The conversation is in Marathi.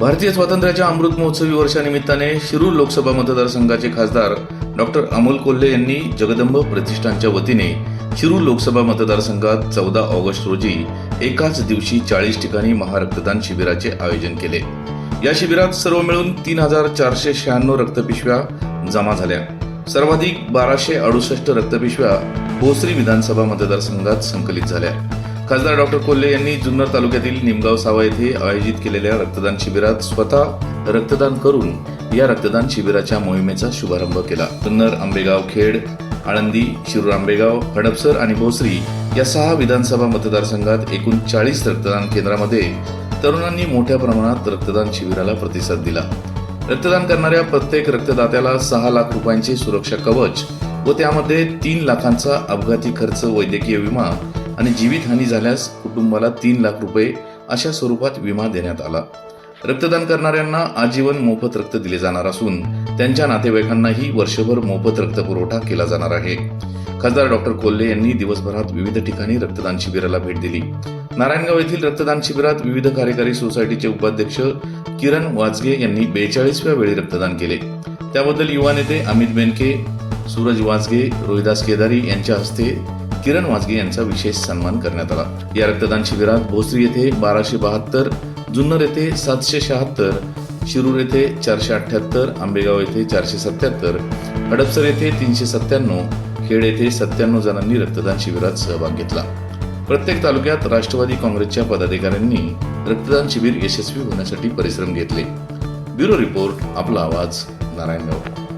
भारतीय स्वातंत्र्याच्या अमृत महोत्सवी वर्षानिमित्ताने शिरूर लोकसभा मतदारसंघाचे खासदार डॉक्टर अमोल कोल्हे यांनी जगदंब प्रतिष्ठानच्या वतीने शिरूर लोकसभा मतदारसंघात चौदा ऑगस्ट रोजी एकाच दिवशी चाळीस ठिकाणी महारक्तदान शिबिराचे आयोजन केले. या शिबिरात सर्व मिळून तीन हजार चारशे शहाण्णव रक्तपिशव्या जमा झाल्या. सर्वाधिक बाराशे अडुसष्ट रक्तपिशव्या भोसरी विधानसभा मतदारसंघात संकलित झाल्या. खासदार डॉक्टर कोल्हे यांनी जुन्नर तालुक्यातील निमगाव सावा येथे आयोजित केलेल्या रक्तदान शिबिरात स्वतः रक्तदान करून या रक्तदान शिबिराच्या मोहिमेचा शुभारंभ केला. जुन्नर आंबेगाव खेड आळंदी शिरूर आंबेगाव हडपसर आणि भोसरी या सहा विधानसभा मतदारसंघात एकूण चाळीस रक्तदान केंद्रामध्ये तरुणांनी मोठ्या प्रमाणात रक्तदान शिबिराला प्रतिसाद दिला. रक्तदान करणाऱ्या प्रत्येक रक्तदात्याला सहा लाख रुपयांचे सुरक्षा कवच व त्यामध्ये तीन लाखांचा अपघाती खर्च वैद्यकीय विमा आणि जीवितहानी झाल्यास कुटुंबाला तीन लाख रुपये अशा स्वरूपात विमा देण्यात आला. रक्तदान करणाऱ्यांना आजीवन मोफत रक्त दिले जाणार असून त्यांच्या नातेवाईकांनाही वर्षभर मोफत रक्त पुरवठा केला जाणार आहे. खासदार डॉक्टर कोल्हे यांनी दिवसभरात विविध ठिकाणी रक्तदान शिबिराला भेट दिली. नारायणगाव येथील रक्तदान शिबिरात विविध कार्यकारी सोसायटीचे उपाध्यक्ष किरण वाजगे यांनी बेचाळीसव्या वेळी रक्तदान केले. त्याबद्दल युवा नेते अमित बेनके सूरज वाजगे रोहिदास केदारी यांच्या हस्ते किरण वाजगे यांचा विशेष सन्मान करण्यात आला. या रक्तदान शिबिरात भोसरी येथे बाराशे बहात्तर जुन्नर येथे सातशे शहात्तर शिरूर येथे चारशे अठ्ठ्याहत्तर आंबेगाव येथे चारशे सत्याहत्तर हडपसर येथे तीनशे सत्त्याण्णव खेड येथे सत्त्याण्णव जणांनी रक्तदान शिबिरात सहभाग घेतला. प्रत्येक तालुक्यात राष्ट्रवादी काँग्रेसच्या पदाधिकाऱ्यांनी रक्तदान शिबिर यशस्वी होण्यासाठी परिश्रम घेतले. ब्युरो रिपोर्ट आपला आवाज नारायणगाव